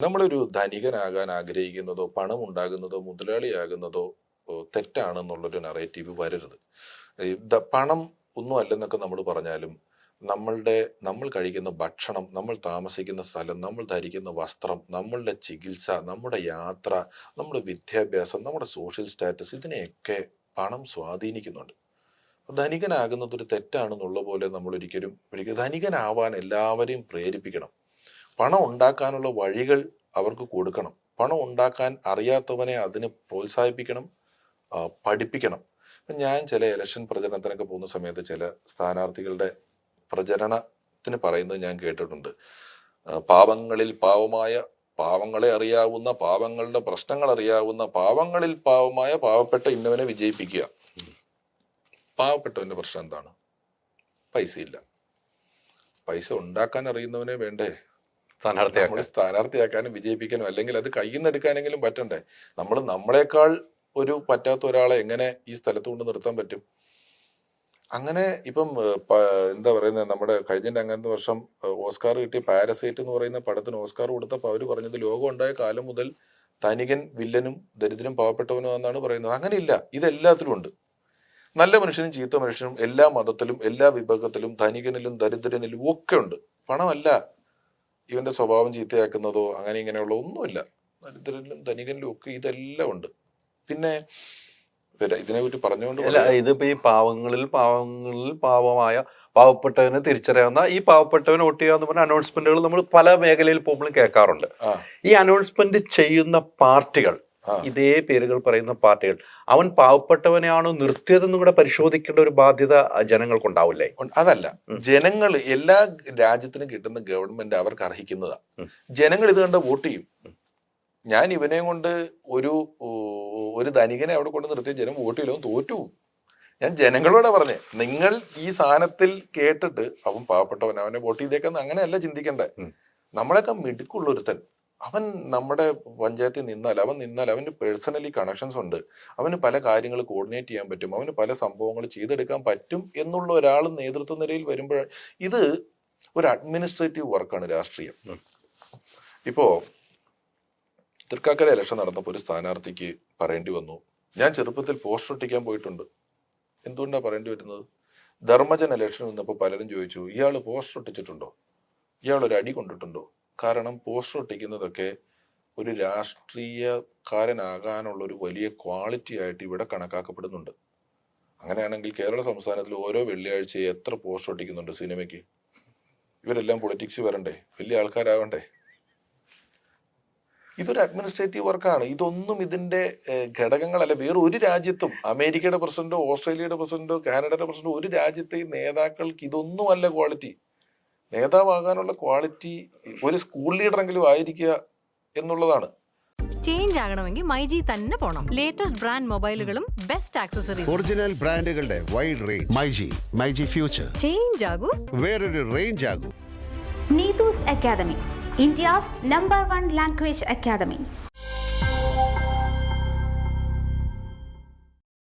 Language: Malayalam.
നമ്മളൊരു ധനികനാകാൻ ആഗ്രഹിക്കുന്നതോ പണം ഉണ്ടാകുന്നതോ മുതലാളിയാകുന്നതോ തെറ്റാണെന്നുള്ളൊരു നറേറ്റീവ് വരരുത്. പണം ഒന്നും അല്ലെന്നൊക്കെ നമ്മൾ പറഞ്ഞാലും നമ്മളുടെ നമ്മൾ കഴിക്കുന്ന ഭക്ഷണം നമ്മൾ താമസിക്കുന്ന സ്ഥലം നമ്മൾ ധരിക്കുന്ന വസ്ത്രം നമ്മളുടെ ചികിത്സ നമ്മുടെ യാത്ര നമ്മുടെ വിദ്യാഭ്യാസം നമ്മുടെ സോഷ്യൽ സ്റ്റാറ്റസ് ഇതിനെയൊക്കെ പണം സ്വാധീനിക്കുന്നുണ്ട്. ധനികനാകുന്നത് ഒരു തെറ്റാണെന്നുള്ള പോലെ നമ്മൾ ഒരിക്കലും ധനികനാവാൻ എല്ലാവരെയും പ്രേരിപ്പിക്കണം. പണം ഉണ്ടാക്കാനുള്ള വഴികൾ അവർക്ക് കൊടുക്കണം. പണം ഉണ്ടാക്കാൻ അറിയാത്തവനെ അതിന് പ്രോത്സാഹിപ്പിക്കണം പഠിപ്പിക്കണം. ഇപ്പം ഞാൻ ചില ഇലക്ഷൻ പ്രചരണത്തിനൊക്കെ പോകുന്ന സമയത്ത് ചില സ്ഥാനാർത്ഥികളുടെ പ്രചരണത്തിന് പറയുന്നത് ഞാൻ കേട്ടിട്ടുണ്ട്. പാവങ്ങളിൽ പാവമായ പാവങ്ങളെ അറിയാവുന്ന പാവങ്ങളുടെ പ്രശ്നങ്ങൾ അറിയാവുന്ന പാവങ്ങളിൽ പാവമായ പാവപ്പെട്ട ഇന്നവനെ വിജയിപ്പിക്കുക. പാവപ്പെട്ടവന്റെ പ്രശ്നം എന്താണ്? പൈസയില്ല. പൈസ ഉണ്ടാക്കാൻ അറിയുന്നവനെ വേണ്ടേ? സ്ഥാനാർത്ഥിയാക്കാൻ. സ്ഥാനാർത്ഥിയാക്കാനും വിജയിപ്പിക്കാനും അല്ലെങ്കിൽ അത് കയ്യിൽ നിന്ന് എടുക്കാനെങ്കിലും പറ്റണ്ടേ? നമ്മൾ നമ്മളെക്കാൾ ഒരു പറ്റാത്ത ഒരാളെ എങ്ങനെ ഈ സ്ഥലത്ത് കൊണ്ട് നിർത്താൻ പറ്റും? അങ്ങനെ ഇപ്പം എന്താ പറയുന്നത് നമ്മുടെ കഴിഞ്ഞ അങ്ങനത്തെ വർഷം ഓസ്കാർ കിട്ടിയ പാരസൈറ്റ് എന്ന് പറയുന്ന പടത്തിന് ഓസ്കാർ കൊടുത്തപ്പോൾ അവർ പറഞ്ഞത് ലോകം ഉണ്ടായ കാലം മുതൽ ധനികൻ വില്ലനും ദരിദ്രം പാവപ്പെട്ടവനും എന്നാണ് പറയുന്നത്. അങ്ങനെയില്ല. ഇതെല്ലാത്തിലും ഉണ്ട്. നല്ല മനുഷ്യനും ചീത്ത മനുഷ്യനും എല്ലാ മതത്തിലും എല്ലാ വിഭാഗത്തിലും ധനികനിലും ദരിദ്രനിലും ഒക്കെ ഉണ്ട്. പണമല്ല. ഇവന്റെ സ്വഭാവം ചീത്തയാക്കുന്നതോ അങ്ങനെ ഇങ്ങനെയുള്ള ഒന്നുമില്ല. ദരിദ്രനിലും ധനികനിലും ഒക്കെ ഇതെല്ലാം ഉണ്ട്. പിന്നെ ഇതിനെ പറ്റി പറഞ്ഞുകൊണ്ട് അല്ല ഇതിപ്പോ ഈ പാവങ്ങളിൽ പാവങ്ങളിൽ പാവമായ പാവപ്പെട്ടവന് തിരിച്ചറിയാവുന്ന ഈ പാവപ്പെട്ടവന് വോട്ട് ചെയ്യാന്ന് പറഞ്ഞ അനൗൺസ്മെന്റുകൾ നമ്മൾ പല മേഖലയിൽ പോകുമ്പോഴും കേൾക്കാറുണ്ട്. ഈ അനൗൺസ്മെന്റ് ചെയ്യുന്ന പാർട്ടികൾ. ഇതേ പേരുകൾ പറയുന്ന പാർട്ടികൾ. അവൻ പാവപ്പെട്ടവനെയാണോ നിർത്തിയതെന്നും കൂടെ പരിശോധിക്കേണ്ട ഒരു ബാധ്യത ജനങ്ങൾക്കുണ്ടാവില്ലേ. അതല്ല. ജനങ്ങൾ എല്ലാ രാജ്യത്തിനും കിട്ടുന്ന ഗവൺമെന്റ് അവർക്ക് അർഹിക്കുന്നതാ. ജനങ്ങൾ ഇത് കണ്ട് വോട്ട് ചെയ്യും. ഞാൻ ഇവനെ കൊണ്ട് ഒരു ഒരു ധനികനെ അവിടെ കൊണ്ട് നിർത്തിയ ജനം വോട്ട് ചെയ്യലോ തോറ്റു ഞാൻ ജനങ്ങളോടെ പറഞ്ഞേ നിങ്ങൾ ഈ സാധനത്തിൽ കേട്ടിട്ട് അവൻ പാവപ്പെട്ടവൻ അവനെ വോട്ട് ചെയ്തേക്കെന്ന് അങ്ങനെയല്ല ചിന്തിക്കണ്ടേ. നമ്മളൊക്കെ നമ്മളെയൊക്കെ മിടുക്കുള്ള ഒരുത്തൻ അവൻ നമ്മുടെ പഞ്ചായത്തിൽ നിന്നാൽ അവൻ നിന്നാൽ അവന് പേഴ്സണലി കണക്ഷൻസ് ഉണ്ട്. അവന് പല കാര്യങ്ങൾ കോർഡിനേറ്റ് ചെയ്യാൻ പറ്റും. അവന് പല സംഭവങ്ങൾ ചെയ്തെടുക്കാൻ പറ്റും എന്നുള്ള ഒരാൾ നേതൃത്വ നിരയിൽ വരുമ്പോൾ ഇത് ഒരു അഡ്മിനിസ്ട്രേറ്റീവ് വർക്കാണ് രാഷ്ട്രീയം. ഇപ്പോൾ ഇപ്പോ തൃക്കാക്കര ഇലക്ഷൻ നടന്നപ്പോൾ ഒരു സ്ഥാനാർത്ഥിക്ക് പറയേണ്ടി വന്നു. ഞാൻ ചെറുപ്പത്തിൽ പോസ്റ്റർ ഒട്ടിക്കാൻ പോയിട്ടുണ്ട്. എന്തുകൊണ്ടാണ് പറയേണ്ടി വരുന്നത്? ധർമ്മജൻ ഇലക്ഷൻ വന്നപ്പോൾ പലരും ചോദിച്ചു ഇയാൾ പോസ്റ്റർ ഒട്ടിച്ചിട്ടുണ്ടോ? ഇയാൾ ഒരു അടി കൊണ്ടിട്ടുണ്ടോ? കാരണം പോസ്റ്റർ ഒട്ടിക്കുന്നതൊക്കെ ഒരു രാഷ്ട്രീയക്കാരനാകാനുള്ള ഒരു വലിയ ക്വാളിറ്റി ആയിട്ട് ഇവിടെ കണക്കാക്കപ്പെടുന്നുണ്ട്. അങ്ങനെയാണെങ്കിൽ കേരള സംസ്ഥാനത്തിൽ ഓരോ വെള്ളിയാഴ്ചയും എത്ര പോസ്റ്റർ ഒട്ടിക്കുന്നുണ്ട് സിനിമയ്ക്ക്? ഇവരെല്ലാം പൊളിറ്റിക്സ് വരണ്ടേ? വലിയ ആൾക്കാരാവണ്ടേ? ഇതൊരു അഡ്മിനിസ്ട്രേറ്റീവ് വർക്കാണ് ഇതൊന്നും ഇതിന്റെ ഘടകങ്ങളല്ല. വേറെ ഒരു രാജ്യത്തും അമേരിക്കയുടെ പ്രസിഡന്റോ ഓസ്ട്രേലിയയുടെ പ്രസിഡന്റോ കാനഡയുടെ പ്രസിഡന്റോ ഒരു രാജ്യത്തെയും നേതാക്കൾക്ക് ഇതൊന്നുമല്ല ക്വാളിറ്റി നേതാവാകാനുള്ള ക്വാളിറ്റി ഒരു സ്കൂൾ ലീഡറെങ്കിലും ആയിരിക്കുക എന്നുള്ളതാണ്. ചേഞ്ച് ആകണമെങ്കിൽ മൈജി തന്നെ പോണം. ലേറ്റസ്റ്റ് ബ്രാൻഡ് മൊബൈലുകളും ബെസ്റ്റ് ആക്സസറീസ് ഒറിജിനൽ ബ്രാൻഡുകളുടെ wide range myG myG future change ആകൂ. വേറൊരു range ആകൂ. Neethu's academy India's number one language academy.